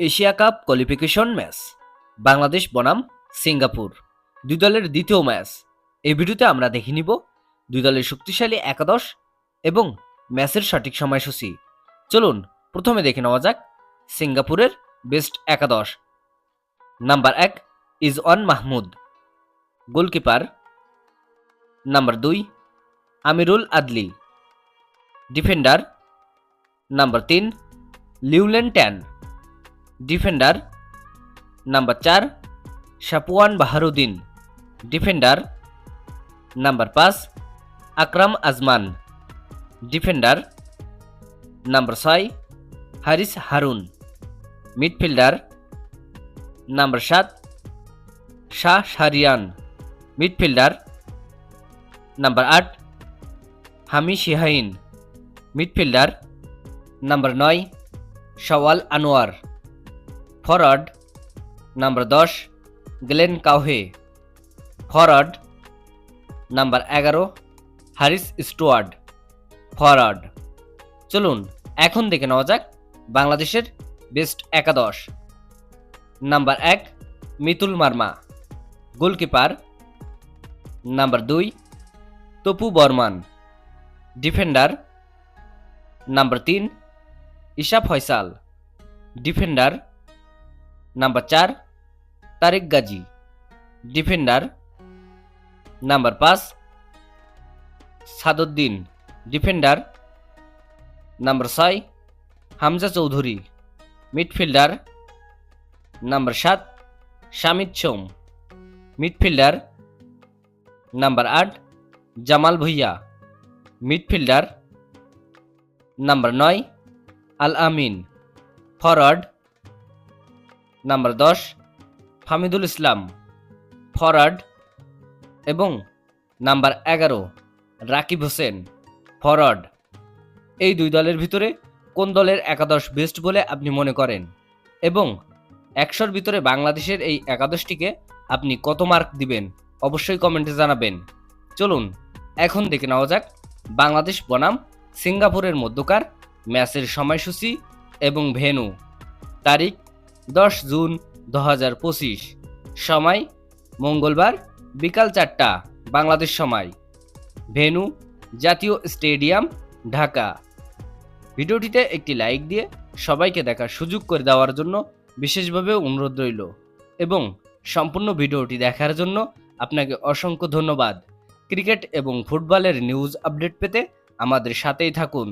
Asia cup qualification match Bangladesh বনাম Singapore. দুই দলের দ্বিতীয় ম্যাচ এই ভিডিওতে আমরা দেখে নিব দুই দলের শক্তিশালী একাদশ এবং ম্যাচের সঠিক সময়সূচি। চলুন, প্রথমে দেখে নেওয়া যাক সিঙ্গাপুরের বেস্ট একাদশ। নাম্বার এক Izwan Mahmud. Goalkeeper. Number দুই আমিরুল আদলি। ডিফেন্ডার। নাম্বার তিন লিউলেন ট্যান। ডিফেন্ডার নাম্বার চার শাপুয়ান বাহারুদ্দিন ডিফেন্ডার নাম্বার পাঁচ আকরাম আজমান ডিফেন্ডার নাম্বার ছয় হারিস হারুন মিডফিল্ডার নাম্বার সাত শাহ শারিয়ান মিডফিল্ডার নাম্বার আট হামি শিহাইন মিডফিল্ডার নাম্বার নয় সওয়াল আনোয়ার ফরওয়ার্ড নাম্বার দশ, গ্লেন কাউহে। ফরওয়ার্ড নাম্বার এগারো হারিস স্টুয়ার্ড ফরওয়ার্ড চলুন, এখন দেখে নেওয়া যাক বাংলাদেশের বেস্ট একাদশ। নাম্বার এক, মিতুল মার্মা। গোলকিপার। নাম্বার দুই, তপু বর্মান। ডিফেন্ডার নাম্বার তিন ইশা ফয়সাল। ডিফেন্ডার নাম্বার চার তারেক গাজী ডিফেন্ডার নাম্বার পাঁচ সাদুদ্দিন ডিফেন্ডার নাম্বার ছয় হামজা চৌধুরী মিডফিল্ডার নাম্বার সাত শামিদ সোম মিডফিল্ডার নাম্বার আট জামাল ভুইয়া মিডফিল্ডার নাম্বার নয় আল আমিন ফরওয়ার্ড নাম্বার দশ, হামিদুল ইসলাম ফরওয়ার্ড এবং নাম্বার এগারো, রাকিব হোসেন ফরওয়ার্ড এই দুই দলের ভিতরে কোন দলের একাদশ বেস্ট বলে আপনি মনে করেন? এবং একশোর ভিতরে বাংলাদেশের এই একাদশটিকে আপনি কত মার্ক দিবেন? অবশ্যই কমেন্টে জানাবেন। চলুন, এখন দেখে নেওয়া যাক বাংলাদেশ বনাম সিঙ্গাপুরের মধ্যকার ম্যাচের সময়সূচি এবং ভেন্যু। তারিখ দশ জুন দু হাজার পঁচিশ। সময়, মঙ্গলবার, বিকাল চারটা, বাংলাদেশ সময়। ভেন্যু জাতীয় স্টেডিয়াম, ঢাকা। ভিডিওটিতে একটি লাইক দিয়ে সবাইকে দেখার সুযোগ করে দেওয়ার জন্য বিশেষভাবে অনুরোধ রইল এবং সম্পূর্ণ ভিডিওটি দেখার জন্য আপনাকে অসংখ্য ধন্যবাদ। ক্রিকেট এবং ফুটবলের নিউজ আপডেট পেতে আমাদের সাথেই থাকুন।